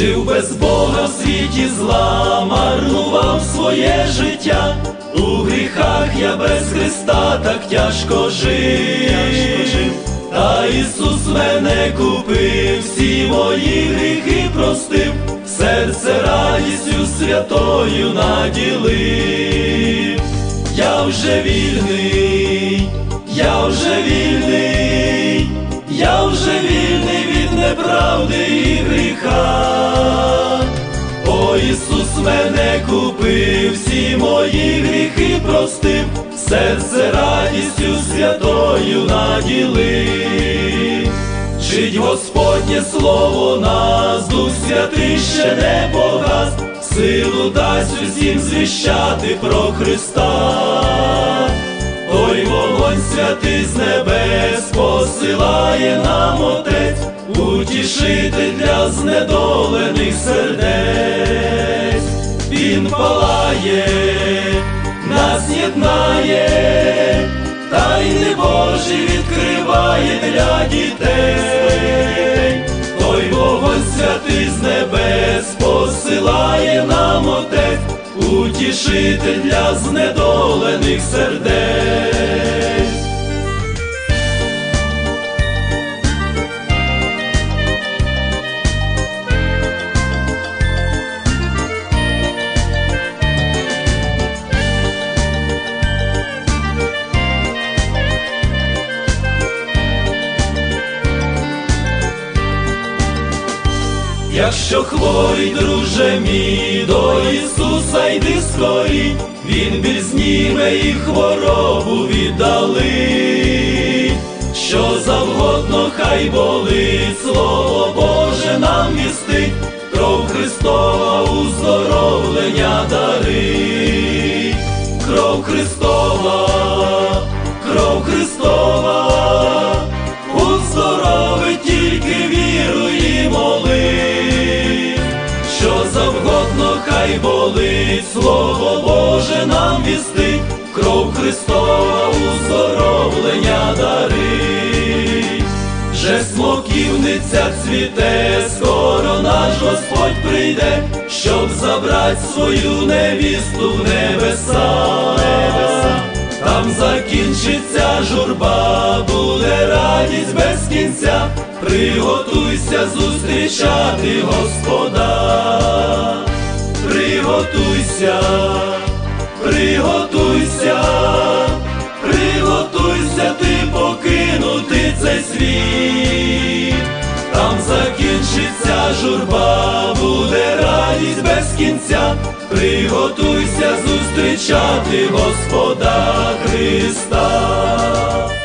жив без Бога в світі зла, марнував своє життя. У гріхах я без Христа так тяжко жив, та Ісус мене купив, всі мої гріхи простив, серце радістю святою наділив. Я вже вільний, я вже вільний, я вже вільний від неправди і гріха. Мене купив, всі мої гріхи простив, серце радістю святою наділив. Жить Господнє слово нас, Дух Святий ще не погас, силу дасть усім звіщати про Христа. Той вогонь святий з небес посилає нам Отець, утішити для знедолених сердець. Він палає, нас єднає, тайни Божі відкриває для дітей. Той вогонь святий з небес посилає нам Отець, утішити для знедолених сердець. Якщо хворий, друже мій, до Ісуса йди скорій, Він біль зніме і хворобу віддали, що завгодно хай болить, Слово Боже нам містить, кров Христова уздоровлення дарить, кров Христова, кров Христова, хай болить, Слово Боже нам вістить, кров Христова уздоровлення дарить. Же смоківниця цвіте, скоро наш Господь прийде, щоб забрать свою невісту в небеса. Там закінчиться журба, буде радість без кінця, приготуйся зустрічати Господа, приготуйся, приготуйся, приготуйся ти покинути цей світ, там закінчиться журба, буде радість без кінця, приготуйся зустрічати Господа Христа.